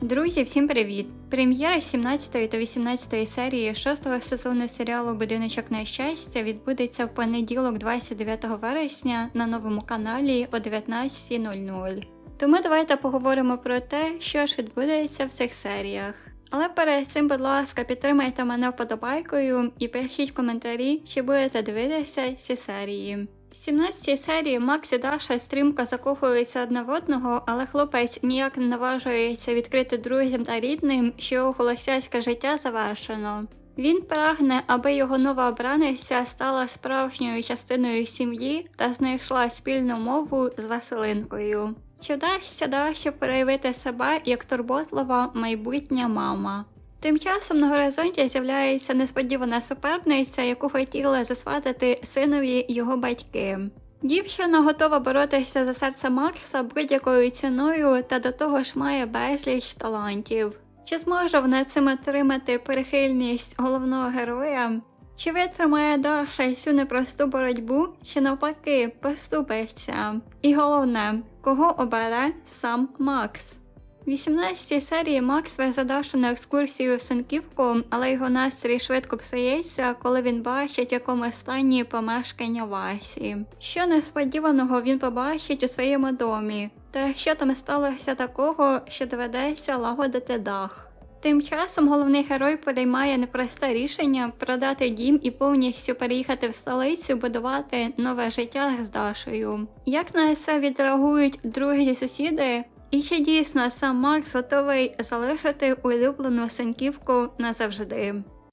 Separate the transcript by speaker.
Speaker 1: Друзі, всім привіт! Прем'єра 17 та 18 серії 6 сезону серіалу Будиночок на щастя відбудеться в понеділок 29 вересня на новому каналі о 19.00. Тому давайте поговоримо про те, що ж відбудеться в цих серіях. Але перед цим, будь ласка, підтримайте мене вподобайкою і пишіть коментарі, чи будете дивитися ці серії. В 17 серії Макс і Даша стрімко закохуються одне в одного, але хлопець ніяк не наважується відкрити друзям та рідним, що його холостяцьке життя завершено. Він прагне, аби його нова обраниця стала справжньою частиною сім'ї та знайшла спільну мову з Василинкою. Чи вдасться Даші проявити себе як турботлива майбутня мама? Тим часом на горизонті з'являється несподівана суперниця, яку хотіли засватати синові його батьки. Дівчина готова боротися за серце Макса будь-якою ціною та до того ж має безліч талантів. Чи зможе вона цим отримати прихильність головного героя? Чи витримає Даша цю непросту боротьбу, чи навпаки поступиться? І головне, кого обере сам Макс? В 18 серії Макс везе Дашу на екскурсію в Санківку, але його настрій швидко псується, коли він бачить, якому стані помешкання Васі. Що несподіваного він побачить у своєму домі, та що там сталося такого, що доведеться лагодити дах. Тим часом головний герой приймає непросте рішення продати дім і повністю переїхати в столицю, будувати нове життя з Дашою. Як на це відреагують другі сусіди? І чи дійсно сам Макс готовий залишити улюблену Санківку назавжди?